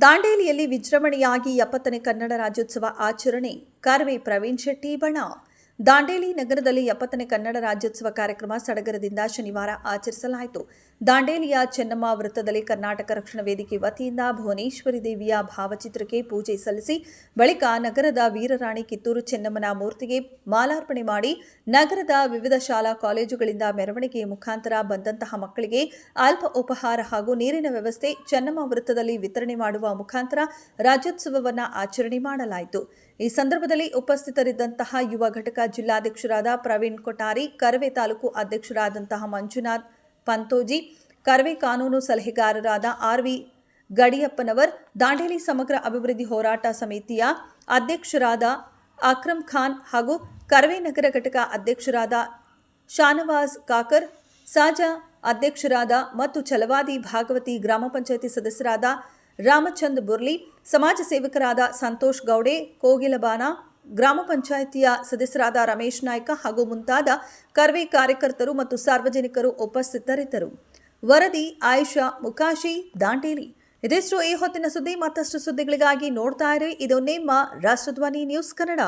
ದಾಂಡೇಲಿಯಲ್ಲಿ ವಿಜೃಂಭಣೆಯಾಗಿ ಎಪ್ಪತ್ತನೇ ಕನ್ನಡ ರಾಜ್ಯೋತ್ಸವ ಆಚರಣೆ. ಕರ್ವೆ ಪ್ರವೀಣ್ ಶೆಟ್ಟಿ ಬಣ. ದಾಂಡೇಲಿ ನಗರದಲ್ಲಿ ಎಪ್ಪತ್ತನೇ ಕನ್ನಡ ರಾಜ್ಯೋತ್ಸವ ಕಾರ್ಯಕ್ರಮ ಸಡಗರದಿಂದ ಶನಿವಾರ ಆಚರಿಸಲಾಯಿತು. ದಾಂಡೇಲಿಯ ಚೆನ್ನಮ್ಮ ವೃತ್ತದಲ್ಲಿ ಕರ್ನಾಟಕ ರಕ್ಷಣಾ ವೇದಿಕೆ ವತಿಯಿಂದ ಭುವನೇಶ್ವರಿ ದೇವಿಯ ಭಾವಚಿತ್ರಕ್ಕೆ ಪೂಜೆ ಸಲ್ಲಿಸಿ ಬಳಿಕ ನಗರದ ವೀರರಾಣಿ ಕಿತ್ತೂರು ಚೆನ್ನಮ್ಮನ ಮೂರ್ತಿಗೆ ಮಾಲಾರ್ಪಣೆ ಮಾಡಿ ನಗರದ ವಿವಿಧ ಶಾಲಾ ಕಾಲೇಜುಗಳಿಂದ ಮೆರವಣಿಗೆ ಮುಖಾಂತರ ಬಂದಂತಹ ಮಕ್ಕಳಿಗೆ ಅಲ್ಪ ಉಪಹಾರ ಹಾಗೂ ನೀರಿನ ವ್ಯವಸ್ಥೆ ಚೆನ್ನಮ್ಮ ವೃತ್ತದಲ್ಲಿ ವಿತರಣೆ ಮಾಡುವ ಮುಖಾಂತರ ರಾಜ್ಯೋತ್ಸವವನ್ನು ಆಚರಣೆ ಮಾಡಲಾಯಿತು. ಈ ಸಂದರ್ಭದಲ್ಲಿ ಉಪಸ್ಥಿತರಿದ್ದಂತಹ ಯುವ ಘಟಕ ಜಿಲ್ಲಾಧ್ಯಕ್ಷರಾದ ಪ್ರವೀಣ್ ಕೊಠಾರಿ, ಕರ್ವೆ ತಾಲೂಕು ಅಧ್ಯಕ್ಷರಾದಂತಹ ಮಂಜುನಾಥ್ ಪಂತೋಜಿ, ಕರ್ವೆ ಕಾನೂನು ಸಲಹೆಗಾರರಾದ ಆರ್ ವಿ ಗಡಿಯಪ್ಪನವರ್, ದಾಂಡೇಲಿ ಸಮಗ್ರ ಅಭಿವೃದ್ಧಿ ಹೋರಾಟ ಸಮಿತಿಯ ಅಧ್ಯಕ್ಷರಾದ ಅಕ್ರಮ್ ಖಾನ್ ಹಾಗೂ ಕರ್ವೆ ನಗರ ಘಟಕ ಅಧ್ಯಕ್ಷರಾದ ಶಾನವಾಜ್ ಕಾಕರ್, ಸಾಜಾ ಅಧ್ಯಕ್ಷರಾದ ಮತ್ತು ಛಲವಾದಿ ಭಾಗವತಿ ಗ್ರಾಮ ಪಂಚಾಯತಿ ಸದಸ್ಯರಾದ ರಾಮಚಂದ್ ಬುರ್ಲಿ, ಸಮಾಜ ಸೇವಕರಾದ ಸಂತೋಷ್ ಗೌಡೆ, ಕೋಗಿಲಬಾನ ಗ್ರಾಮ ಪಂಚಾಯಿತಿಯ ಸದಸ್ಯರಾದ ರಮೇಶ್ ನಾಯ್ಕ ಹಾಗೂ ಮುಂತಾದ ಕರ್ವೆ ಕಾರ್ಯಕರ್ತರು ಮತ್ತು ಸಾರ್ವಜನಿಕರು ಉಪಸ್ಥಿತರಿದ್ದರು. ವರದಿ, ಆಯುಷಾ, ಮುಕಾಶಿ, ದಾಂಡೇಲಿ. ಇದಿಷ್ಟು ಈ ಹೊತ್ತಿನ ಸುದ್ದಿ. ಮತ್ತಷ್ಟು ಸುದ್ದಿಗಳಿಗಾಗಿ ನೋಡ್ತಾ ಇರಿ. ಇದು ನಿಮ್ಮ ರಾಷ್ಟ್ರಧ್ವನಿ ನ್ಯೂಸ್ ಕನ್ನಡ.